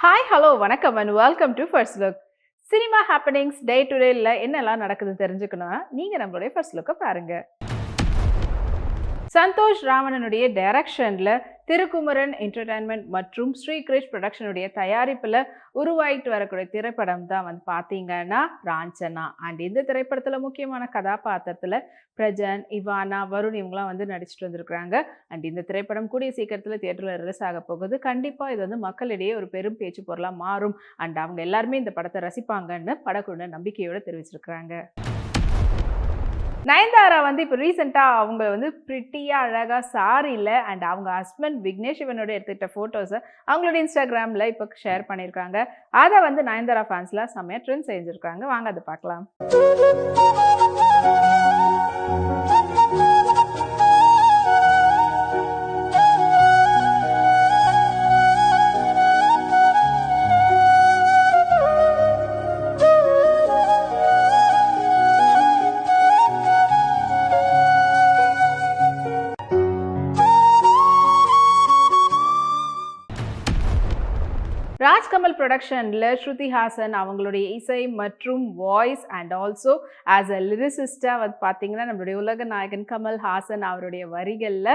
Hi hello வணக்கம் and welcome to first look cinema happenings day to டேல என்னெல்லாம் நடக்குதுன்னு தெரிஞ்சுக்கணும்னா நீங்கள் நம்மளுடைய ஃபர்ஸ்ட் லுக்கை பாருங்கள் சந்தோஷ் ராவணனுடைய டைரக்ஷனில் திருக்குமரன் என்டர்டைன்மெண்ட் மற்றும் ஸ்ரீ கிரிஷ் ப்ரொடக்ஷனுடைய தயாரிப்பில் உருவாயிட்டு வரக்கூடிய திரைப்படம் தான் வந்து பார்த்தீங்கன்னா ராஞ்சனா. அண்ட் இந்த திரைப்படத்தில் முக்கியமான கதாபாத்திரத்தில் பிரஜன் இவானா வருண் இவங்களாம் வந்து நடிச்சிட்டு வந்திருக்கிறாங்க. அண்ட் இந்த திரைப்படம் கூடிய சீக்கிரத்தில் தியேட்டரில் ரிலீஸ் ஆக போகுது. கண்டிப்பாக இது வந்து மக்களிடையே ஒரு பெரும் பேச்சு பொருளாக மாறும். அண்ட் அவங்க எல்லாருமே இந்த படத்தை ரசிப்பாங்கன்னு படக்குழு நம்பிக்கையோடு தெரிவிச்சிருக்கிறாங்க. நயன்தாரா வந்து இப்போ ரீசெண்டாக அவங்க வந்து ப்ரிட்டியாக அழகாக சாரியில் அண்ட் அவங்க ஹஸ்பண்ட் விக்னேஷ் சிவனோட எடுத்துக்கிட்ட ஃபோட்டோஸை அவங்களோட இன்ஸ்டாகிராமில் இப்போ ஷேர் பண்ணியிருக்காங்க. அதை வந்து நயன்தாரா ஃபேன்ஸ்லாம் செம்மையாக ட்ரெண்ட் செஞ்சுருக்காங்க. வாங்க அதை பார்க்கலாம். ப்ரொடக்ஷனில் ஸ்ருதி ஹாசன் அவங்களுடைய இசை மற்றும் voice and also as a லிரிசிஸ்டாக வந்து பார்த்தீங்கன்னா நம்மளுடைய உலக நாயகன் கமல் ஹாசன் அவருடைய வரிகளில்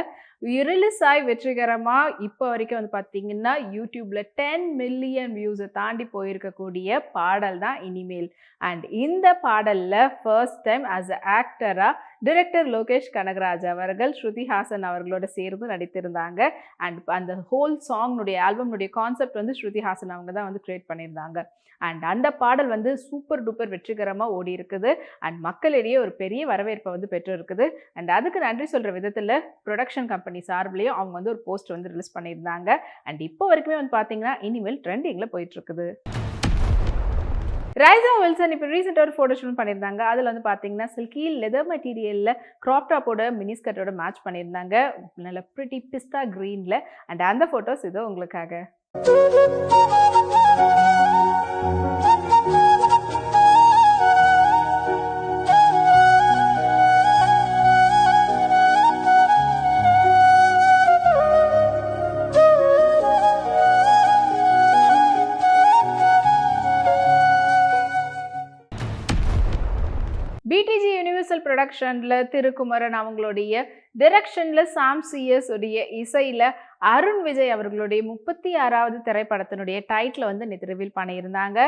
ரிலீஸ் ஆகி வெற்றிகரமாக இப்போ வரைக்கும் வந்து பார்த்தீங்கன்னா யூடியூப்பில் டென் மில்லியன் வியூஸை தாண்டி போயிருக்கக்கூடிய பாடல் தான் இனிமேல். அண்ட் இந்த பாடலில் ஃபர்ஸ்ட் டைம் ஆஸ் அ ஆக்டராக டிரெக்டர் லோகேஷ் கனகராஜ் அவர்கள் ஸ்ருதி ஹாசன் அவர்களோட சேர்ந்து நடித்திருந்தாங்க. அண்ட் அந்த ஹோல் சாங்னுடைய ஆல்பம்னுடைய கான்செப்ட் வந்து ஸ்ருதி ஹாசன் அவங்க தான் வந்து கிரியேட் பண்ணியிருந்தாங்க. அண்ட் அந்த பாடல் வந்து சூப்பர் டூப்பர் வெற்றிகரமாக ஓடி இருக்குது அண்ட் மக்களிடையே ஒரு பெரிய வரவேற்பை வந்து பெற்று இருக்குது அண்ட் அதுக்கு நன்றி சொல்கிற விதத்தில் ப்ரொடக்ஷன் கம்பெனி சார்பிலையும் அவங்க வந்து ஒரு போஸ்ட் வந்து ரிலீஸ் பண்ணியிருந்தாங்க. அண்ட் இப்போ வரைக்குமே வந்து பார்த்தீங்கன்னா இனிமேல் ட்ரெண்டிங்கில் போயிட்டுருக்குது. ரைசா வில்சன் இப்போ ரீசெண்டாக ஒரு ஃபோட்டோ ஷூட் பண்ணியிருந்தாங்க. அதில் வந்து பார்த்தீங்கன்னா சில்கி லெதர் மெட்டீரியலில் க்ராப் டாப்போட மினிஸ்கட்டோட மேட்ச் பண்ணியிருந்தாங்க. நல்ல ப்ரிட்டி பிஸ்தா க்ரீனில் அண்ட் அந்த ஃபோட்டோஸ் இதோ உங்களுக்காக. பிடிஜி யூனிவர்சல் ப்ரொடக்ஷனில் திருக்குமரன் அவங்களுடைய டிரெக்ஷனில் சாம் சிஎஸ் உடைய இசையில் அருண் விஜய் அவர்களுடைய முப்பத்தி ஆறாவது திரைப்படத்தினுடைய டைட்டில் வந்து நேற்று ரிவீல் பண்ணியிருந்தாங்க.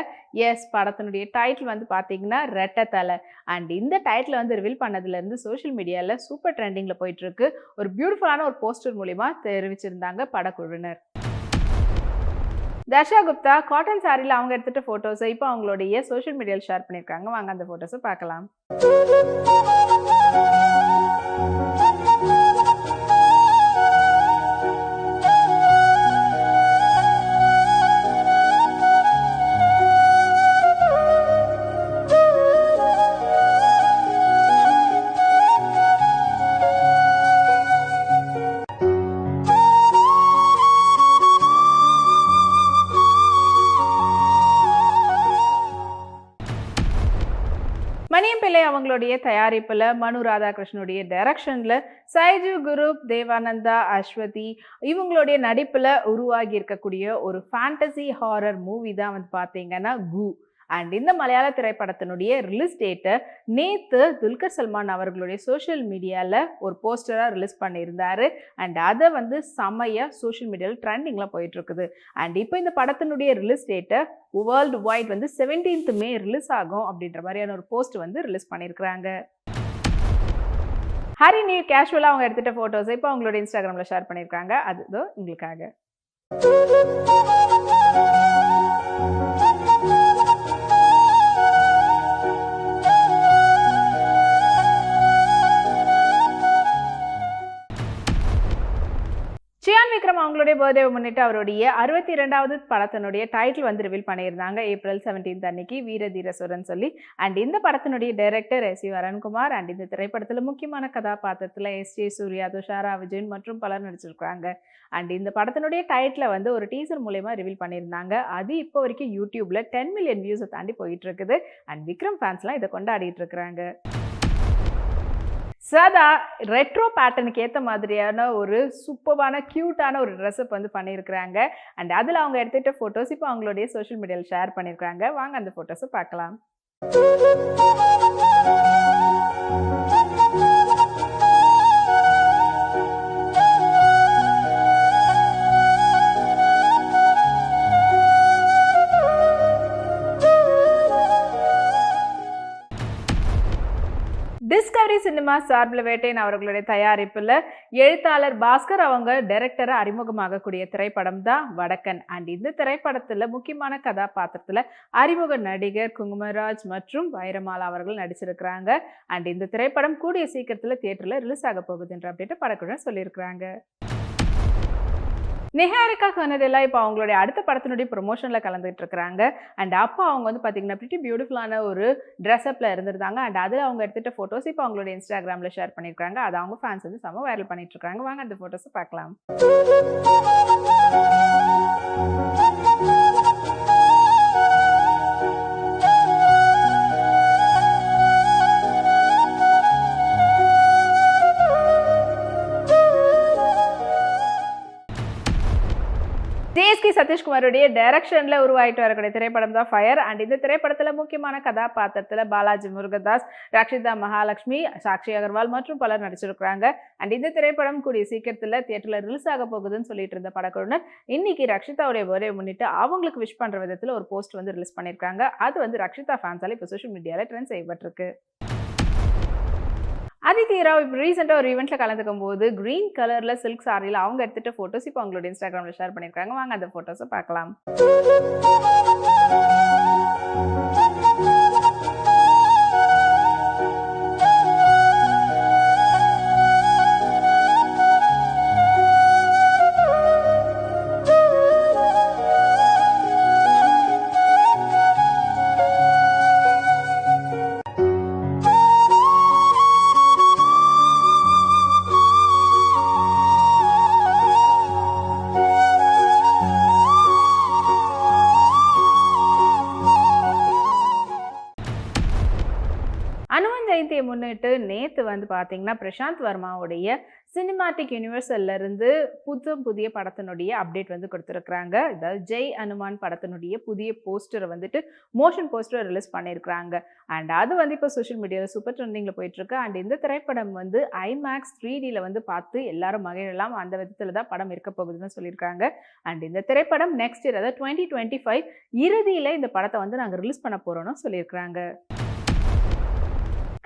எஸ் படத்தினுடைய டைட்டில் வந்து பார்த்தீங்கன்னா ரெட்டத்தலை. அண்ட் இந்த டைட்டில் வந்து ரிவீல் பண்ணதுலேருந்து சோஷியல் மீடியாவில் சூப்பர் ட்ரெண்டிங்கில் போயிட்டுருக்கு. ஒரு பியூட்டிஃபுல்லான ஒரு போஸ்டர் மூலிமா தெரிவிச்சிருந்தாங்க படக்குழுவினர். தர்ஷா குப்தா காட்டன் சாரியில் அவங்க எடுத்துகிட்ட ஃபோட்டோஸை இப்போ அவங்களுடைய சோஷியல் மீடியாவில் ஷேர் பண்ணியிருக்காங்க. வாங்க அந்த ஃபோட்டோஸை பார்க்கலாம். மணியம்பிள்ளை அவங்களுடைய தயாரிப்பில் மனு ராதாகிருஷ்ணனுடைய டைரக்ஷனில் சைஜு குரூப் தேவானந்தா அஸ்வதி இவங்களுடைய நடிப்பில் உருவாகி இருக்கக்கூடிய ஒரு ஃபேண்டசி ஹாரர் மூவி தான் வந்து பார்த்தீங்கன்னா கு அண்ட் இந்த மலையாள திரைப்படத்தினுடைய ரிலீஸ் டேட்டை நேற்று துல்கர் சல்மான் அவர்களுடைய சோஷியல் மீடியாவில் ஒரு போஸ்டராக ரிலீஸ் பண்ணியிருந்தாரு. அண்ட் அதை வந்து செம்மையாக சோஷியல் மீடியாவில் ட்ரெண்டிங்கில் போயிட்டுருக்குது. அண்ட் இப்போ இந்த படத்தினுடைய ரிலீஸ் டேட்டை வேர்ல்டு வைட் வந்து செவன்டீன்த் மே ரிலீஸ் ஆகும் அப்படின்ற மாதிரியான ஒரு போஸ்ட் வந்து ரிலீஸ் பண்ணியிருக்கிறாங்க. ஹரி நியூ கேஷுவலாக அவங்க எடுத்துகிட்ட ஃபோட்டோஸை இப்போ அவங்களோட இன்ஸ்டாகிராமில் ஷேர் பண்ணியிருக்காங்க. அது இதோ உங்களுக்காக. மேலும் அவங்களுடைய பர்த்டேவை முன்னிட்டு அவருடைய அறுபத்தி இரண்டாவது படத்தினுடைய டைட்டில் வந்து ரிவீல் பண்ணியிருந்தாங்க. ஏப்ரல் செவன்டீன்த் அன்னைக்கு வீரதீரசுரன் சொல்லி. அண்ட் இந்த படத்தினுடைய director S V Arankumar and இந்த திரைப்படத்தில் முக்கியமான கதாபாத்திரத்தில் எஸ் ஜே சூர்யா துஷாரா விஜயன் மற்றும் பலர் நடிச்சிருக்காங்க அண்ட் இந்த படத்தினுடைய டைட்டில் வந்து ஒரு டீசர் மூலயமா ரிவீல் பண்ணியிருந்தாங்க. அது இப்போ வரைக்கும் யூடியூப்ல டென் மில்லியன் வியூஸை தாண்டி போயிட்டு இருக்குது. அண்ட் விக்ரம் ஃபேன்ஸ்லாம் இதை கொண்டாடிட்டு இருக்கிறாங்க. சதா ரெட்ரோ பேட்டர்னுக்கு ஏற்ற மாதிரியான ஒரு சூப்பரான க்யூட்டான ஒரு ட்ரெஸ்அப் வந்து பண்ணியிருக்கிறாங்க அண்ட் அதில் அவங்க எடுத்துகிட்ட ஃபோட்டோஸ் இப்போ அவங்களுடைய சோஷியல் மீடியாவில் ஷேர் பண்ணியிருக்காங்க வாங்க அந்த ஃபோட்டோஸை பார்க்கலாம். சினிமா சார்பில் வேட்டையன் அவர்களுடைய தயாரிப்பில் எழுத்தாளர் பாஸ்கர் அவங்க டைரக்டரை அறிமுகமாகக்கூடிய திரைப்படம் தான் வடக்கன். அண்ட் இந்த திரைப்படத்தில் முக்கியமான கதாபாத்திரத்தில் அறிமுக நடிகர் குங்குமராஜ் மற்றும் வைரமாலா அவர்கள் நடிச்சிருக்கிறாங்க. அண்ட் இந்த திரைப்படம் கூடிய சீக்கிரத்தில் தியேட்டரில் ரிலீஸ் ஆக போகுதுன்ற அப்படின்ட்டு படக்குழு சொல்லியிருக்கிறாங்க. நிஹாரிகா வந்ததெல்லாம் இப்போ அவங்களுடைய அடுத்த படத்தினுடைய ப்ரொமோஷனில் கலந்துகிட்டு இருக்கிறாங்க. அண்ட் அப்போ அவங்க வந்து பார்த்தீங்கன்னா பிரிட்டி பியூட்டிஃபுல்லான ஒரு ட்ரெஸ்அப்பில் இருந்திருந்தாங்க. அண்ட் அதில் அவங்க எடுத்துகிட்ட ஃபோட்டோஸ் இப்போ அவங்களுடைய இன்ஸ்டாகிராமில் ஷேர் பண்ணியிருக்காங்க அதை அவங்க ஃபேன்ஸ் வந்து செம்ம வைரல் பண்ணிட்டு இருக்காங்க. வாங்க அந்த ஃபோட்டோஸை பார்க்கலாம். சதீஷ்குமாருடைய டைரக்ஷனில் உருவாயிட்டு வரக்கூடிய திரைப்படம் தான் ஃபயர் அண்ட் இந்த திரைப்படத்தில் முக்கியமான கதாபாத்திரத்தில் பாலாஜி முருகதாஸ் ரக்ஷிதா மகாலட்சுமி சாக்ஷி அகர்வால் மற்றும் பலர் நடிச்சிருக்கிறாங்க. அண்ட் இந்த திரைப்படம் கூடிய சீக்கிரத்தில் தியேட்டரில் ரிலீஸ் ஆக போகுதுன்னு சொல்லிட்டு இருந்த படக்குழுனர் இன்னைக்கு ரக்ஷிதாவுடைய பர்த்டே முன்னிட்டு அவங்களுக்கு விஷ் பண்ணுற விதத்தில் ஒரு போஸ்ட் வந்து ரிலீஸ் பண்ணியிருக்காங்க அது வந்து ரக்ஷிதா ஃபேன்ஸால் இப்போ சோஷியல் மீடியாவில் ட்ரெண்ட் செய்யப்பட்டிருக்கு அதித்தி ராவ் இப்போ ரீசெண்டாக ஒரு ஈவெண்ட்டில் கலந்துக்கும் போது க்ரீன் கலரில் சில்க் சாரியில் அவங்க எடுத்துகிட்ட ஃபோட்டோஸ் இப்போ அவங்களோட இன்ஸ்டாகிராமில் ஷேர் பண்ணியிருக்காங்க வாங்க அந்த ஃபோட்டோஸை பார்க்கலாம். முன்னிட்டு நேற்று வந்து பார்த்தீங்கன்னா பிரசாந்த் வர்மாவுடைய சினிமாட்டிக் யூனிவர்சல்ல இருந்து புது புதிய படத்தினுடைய அப்டேட் வந்து கொடுத்துருக்குறாங்க. அதாவது ஜெய் அனுமான் படத்தினுடைய புதிய போஸ்டரை வந்துட்டு மோஷன் போஸ்டரை ரிலீஸ் பண்ணியிருக்கிறாங்க அண்ட் அது வந்து இப்போ சோஷியல் மீடியாவில் சூப்பர் ட்ரெண்டிங்கில் போயிட்டுருக்கு. அண்ட் இந்த திரைப்படம் வந்து ஐமேக்ஸ் த்ரீ டியில் வந்து பார்த்து எல்லாரும் மகிழலாம். அந்த விதத்தில் தான் படம் இருக்க போகுதுன்னு சொல்லியிருக்காங்க. அண்ட் இந்த திரைப்படம் நெக்ஸ்ட் இயர் அதாவது டுவெண்ட்டி டுவெண்ட்டி ஃபைவ் இறுதியில் இந்த படத்தை வந்து நாங்கள் ரிலீஸ் பண்ண போகிறோம்னு சொல்லியிருக்கிறாங்க.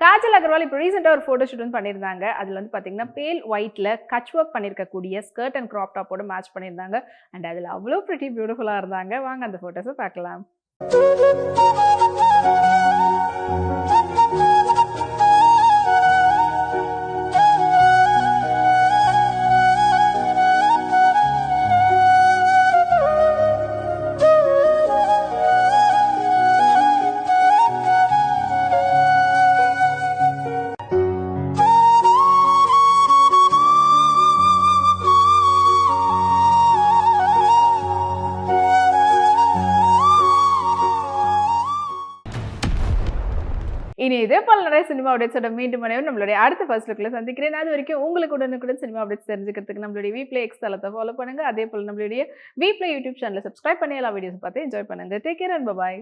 காஜல் அகர்வால் இப்போ ரீசெண்டாக ஒரு ஃபோட்டோ ஷூட் வந்து பண்ணியிருந்தாங்க. அதில் வந்து பார்த்தீங்கன்னா பேல் ஒயிட்டில் கச் ஒர்க் பண்ணியிருக்கக்கூடிய ஸ்கர்ட் அண்ட் க்ராப் டாப்போட மேட்ச் பண்ணியிருந்தாங்க. அண்ட் அதில் அவ்வளோ ப்ரிட்டி பியூட்டிஃபுல்லாக இருந்தாங்க. வாங்க அந்த ஃபோட்டோஸை பார்க்கலாம். இனி இதே போல நிறைய சினிமா அப்டேட்ஸோட மீண்டும் மனைவி நம்மளுடைய அடுத்த ஃபர்ஸ்ட் லுக்கில் சந்திக்கிறேன். அது வரைக்கும் உங்களுக்கு உடனுக்குடன் சினிமா அப்டேட்ஸ் தெரிஞ்சுக்கிறதுக்கு நம்மளுடைய வீப்ளே எக்ஸ் தளத்தை ஃபாலோ பண்ணுங்க. அதே போல் நம்மளுடைய வீப்ளே யூடியூப் சேனலை சப்ஸ்கிரைப் பண்ணி எல்லா வீடியோஸ் பார்த்து என்ஜாய் பண்ணுங்க. Take care and bye